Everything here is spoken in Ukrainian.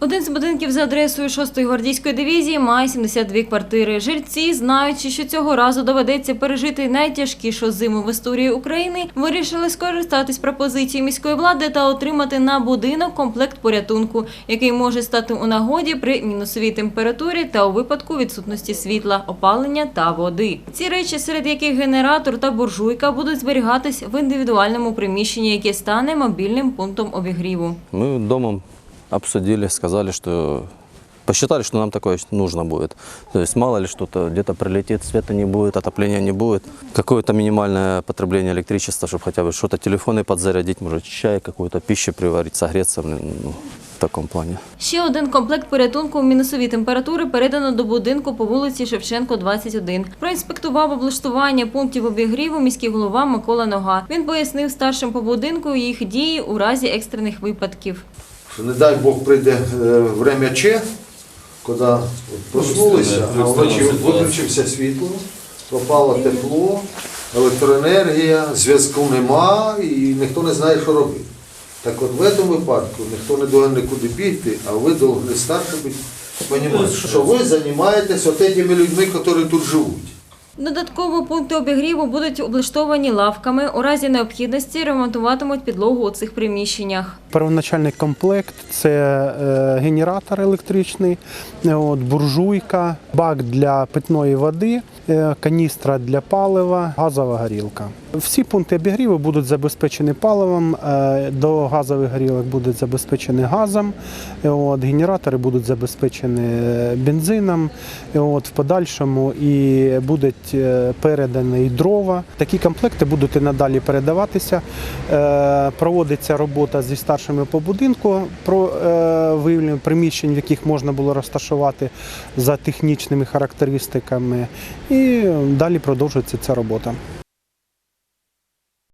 Один з будинків за адресою 6-ї гвардійської дивізії має 72 квартири. Жильці, знаючи, що цього разу доведеться пережити найтяжкішу зиму в історії України, вирішили скористатись пропозицією міської влади та отримати на будинок комплект порятунку, який може стати у нагоді при мінусовій температурі та у випадку відсутності світла, опалення та води. Ці речі, серед яких генератор та буржуйка, будуть зберігатись в індивідуальному приміщенні, яке стане мобільним пунктом обігріву. Мы домом обсудили, сказали, что посчитали, что нам такое нужно будет. То есть мало ли что-то где-то прилетит, света не будет, отопления не будет. Какое-то минимальное потребление электричества, чтобы хотя бы что-то телефоны подзарядить, может чай какую-то, пищу приварить, согреться блин, ну, в таком плане. Ще один комплект порятунку в мінусові температури передано до будинку по вулиці Шевченко, 21. Проінспектував облаштування пунктів обігріву міський голова Микола Нога. Він пояснив старшим по будинку їх дії у разі екстрених випадків. Не дай Бог прийде е, время Ч, коли проснулися, а вночі виключився світло, пропало тепло, електроенергія, зв'язку нема і ніхто не знає, що робити. Так от в цьому випадку ніхто не повинен нікуди бігти, а ви повинні старше бути, розуміти, що ви займаєтесь тими людьми, які тут живуть. Додатково пункти обігріву будуть облаштовані лавками. У разі необхідності ремонтуватимуть підлогу у цих приміщеннях. Первоначальний комплект це е, генератор електричний, е, буржуйка, бак для питної води, е, каністра для палива, газова горілка. Всі пункти обігріву будуть забезпечені паливом, до газових горілок будуть забезпечені газом, генератори будуть забезпечені бензином, в подальшому і будуть е, передані дрова. Такі комплекти будуть і надалі передаватися. Е, Проводиться робота зі старшими по будинку про е, виявлення приміщень, в яких можна було розташувати за технічними характеристиками. І далі продовжується ця робота.